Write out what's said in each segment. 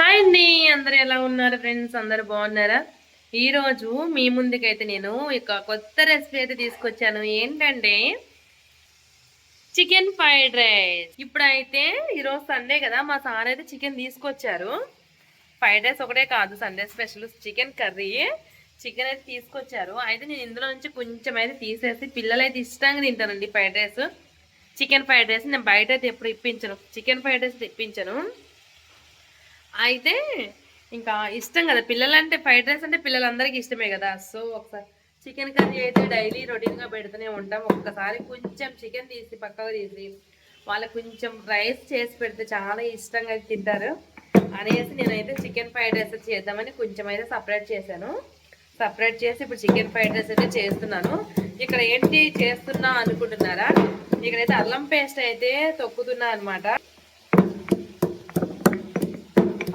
Hi అండి అందరు ఎలా ఉన్నారు ఫ్రెండ్స్? అందరు బాగున్నారా? ఈరోజు మీ ముందుకైతే నేను ఒక కొత్త రెసిపీ అయితే తీసుకొచ్చాను. ఏంటంటే చికెన్ ఫ్రైడ్ రైస్ ఇప్పుడైతే ఈరోజు సండే కదా మా సార్ అయితే చికెన్ తీసుకొచ్చారు. ఫ్రైడ్ రైస్ ఒకటే కాదు Sunday special chicken curry chicken అయితే తీసుకొచ్చారు. అయితే నేను ఇందులో నుంచి కొంచెం అయితే తీసేసి పిల్లలు అయితే ఇష్టంగా తింటానండి fried rice chicken fried rice నేను బయట అయితే ఎప్పుడు ఇప్పించను. చికెన్ ఫ్రైడ్ రైస్ తెప్పించను. అయితే ఇంకా ఇష్టం కదా. పిల్లలంటే ఫ్రైడ్ రైస్ అంటే పిల్లలందరికీ ఇష్టమే కదా. సో ఒకసారి చికెన్ కర్రీ అయితే డైలీ రొటీన్గా పెడుతూనే ఉంటాం. ఒక్కసారి కొంచెం చికెన్ తీసి పక్కకు తీసి వాళ్ళకి కొంచెం రైస్ చేసి పెడితే చాలా ఇష్టంగా తింటారు. అనేసి నేనైతే చికెన్ ఫ్రైడ్ రైస్ చేద్దామని కొంచెం అయితే సపరేట్ చేశాను. సపరేట్ చేసి ఇప్పుడు చికెన్ ఫ్రైడ్ రైస్ అయితే చేస్తున్నాను. ఇక్కడ ఏంటి చేస్తున్నా అనుకుంటున్నారా? ఇక్కడైతే అల్లం పేస్ట్ అయితే తొక్కుతున్నా అనమాట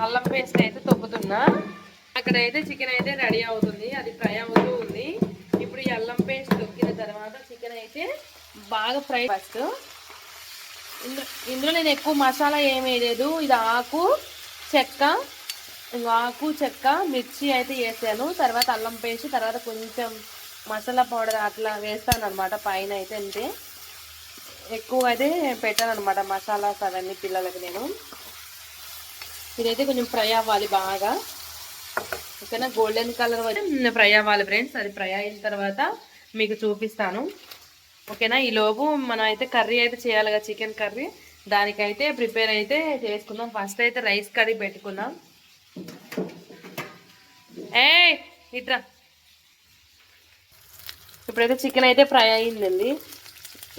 అల్లం పేస్ట్ అయితే తొక్కుతున్నా. అక్కడైతే చికెన్ అయితే రెడీ అవుతుంది. అది ఫ్రై అవుతూ ఉంది. ఇప్పుడు ఈ అల్లం పేస్ట్ తొక్కిన తర్వాత చికెన్ అయితే బాగా ఫ్రై ఫస్ట్ ఇందులో ఇందులో నేను ఎక్కువ మసాలా ఏమీ వేయలేదు. ఇది ఆకు చెక్క ఆకు చెక్క మిర్చి అయితే వేసాను. తర్వాత అల్లం పేస్ట్ తర్వాత కొంచెం మసాలా పౌడర్ అట్లా వేస్తాను అనమాట పైన అయితే అంతే. ఎక్కువ అయితే పెట్టాను అనమాట మసాలాస్ అవన్నీ పిల్లలకి నేను. ఇదైతే కొంచెం ఫ్రై అవ్వాలి బాగా. ఓకేనా? గోల్డెన్ కలర్ వచ్చి ఫ్రై అవ్వాలి ఫ్రెండ్స్. అది ఫ్రై అయిన తర్వాత మీకు చూపిస్తాను. ఓకేనా? ఈలోపు మనం అయితే కర్రీ అయితే చేయాలి కదా చికెన్ కర్రీ. దానికైతే ప్రిపేర్ అయితే చేసుకుందాం. ఫస్ట్ అయితే రైస్ కర్రీ పెట్టుకుందాం. ఏ ఇట్రా. ఇప్పుడైతే చికెన్ అయితే ఫ్రై అయ్యిందండి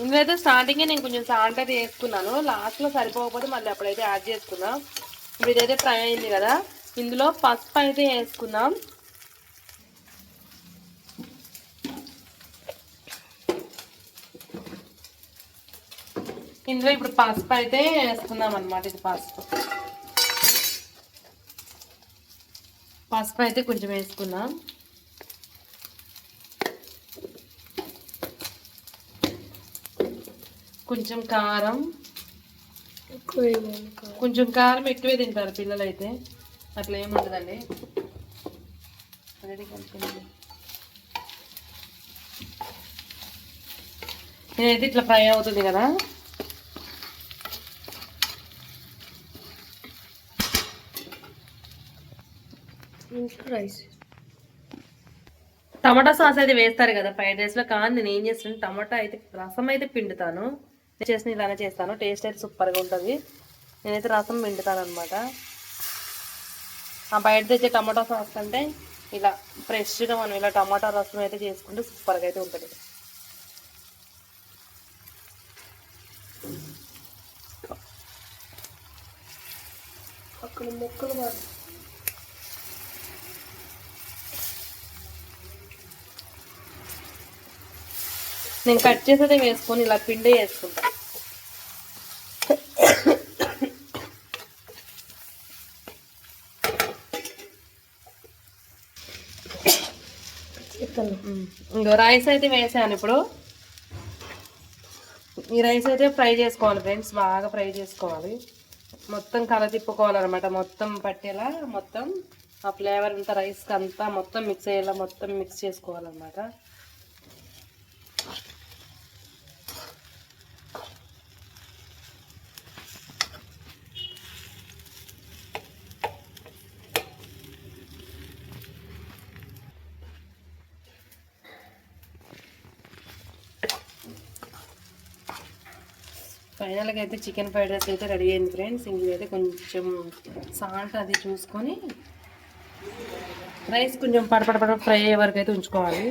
ఇందులో అయితే స్టార్టింగే నేను కొంచెం సాల్ట్ అయితే వేసుకున్నాను. లాస్ట్లో సరిపోకపోతే మళ్ళీ అప్పుడైతే యాడ్ చేసుకున్నాను ఇప్పుడు ఇదైతే ఫ్రై అయింది కదా. ఇందులో పసుపు అయితే వేసుకుందాం. ఇందులో ఇప్పుడు పసుపు అయితే వేసుకుందాం అనమాట ఇది పసుపు. పసుపు అయితే కొంచెం వేసుకుందాం. కొంచెం కారం. కొంచెం కారం ఎక్కువే తింటారు పిల్లలు అయితే అట్లా ఏముండదండి. కలుపుకుంది నేనైతే ఇట్లా ఫ్రై అవుతుంది కదా. రైస్. టమాటా సాస్ అయితే వేస్తారు కదా ఫ్రైడ్ రైస్లో కానీ నేను ఏం చేస్తాను టమాటా అయితే రసం అయితే పిండుతాను. నేను చేసిన ఇలానే చేస్తాను. టేస్ట్ అయితే సూపర్గా ఉంటుంది. నేనైతే రసం పిండుతాను అనమాట ఆ బయట తెచ్చే టమాటా సాస్ కంటే ఇలా ఫ్రెష్గా మనం ఇలా టమాటా రసం అయితే చేసుకుంటే సూపర్గా అయితే ఉంటుంది. అక్కడ మొక్కలు నేను కట్ చేసేదే వేసుకొని ఇలా పిండి వేసుకుంటా. ఇంకో రైస్ అయితే వేసాను ఇప్పుడు. ఈ రైస్ అయితే ఫ్రై చేసుకోవాలి ఫ్రెండ్స్ బాగా ఫ్రై చేసుకోవాలి. మొత్తం కల తిప్పుకోవాలన్నమాట. మొత్తం పట్టేలా మొత్తం ఆ ఫ్లేవర్ అంతా రైస్కి అంతా మొత్తం మిక్స్ అయ్యేలా మొత్తం మిక్స్ చేసుకోవాలన్నమాట. ఫైనల్గా అయితే చికెన్ ఫ్రైడ్ రైస్ అయితే రెడీ అయింది ఫ్రెండ్స్. ఇంకైతే కొంచెం సాల్ట్ అది చూసుకొని రైస్ కొంచెం పడపడ ఫ్రై అయ్యే వరకు అయితే ఉంచుకోవాలి.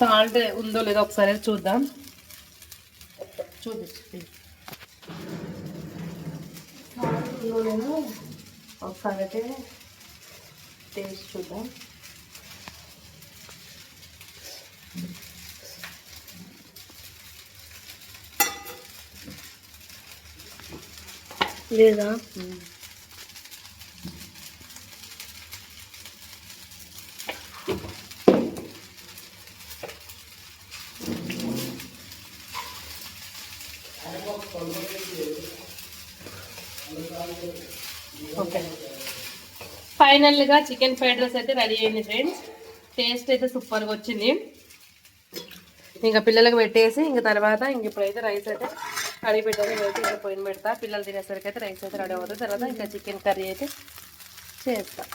సాల్ట్ ఉందో లేదో ఒకసారి చూద్దాం. చూపించు ఒకసారి అయితే టేస్ట్ చూద్దాం. లేదా? ఓకే. ఫైనల్గా చికెన్ ఫ్రైడ్ రైస్ అయితే రెడీ అయింది ఫ్రెండ్స్ టేస్ట్ అయితే సూపర్గా వచ్చింది. ఇంకా పిల్లలకు పెట్టేసి ఇంకా తర్వాత ఇంక ఇప్పుడైతే రైస్ అయితే కడిగి పెట్టాలి అయితే ఇంకా పోయిన పెడతా. పిల్లలు తినేసరికి అయితే రైస్ అయితే రెడీ అవుతుంది. తర్వాత ఇంకా చికెన్ కర్రీ అయితే చేస్తాను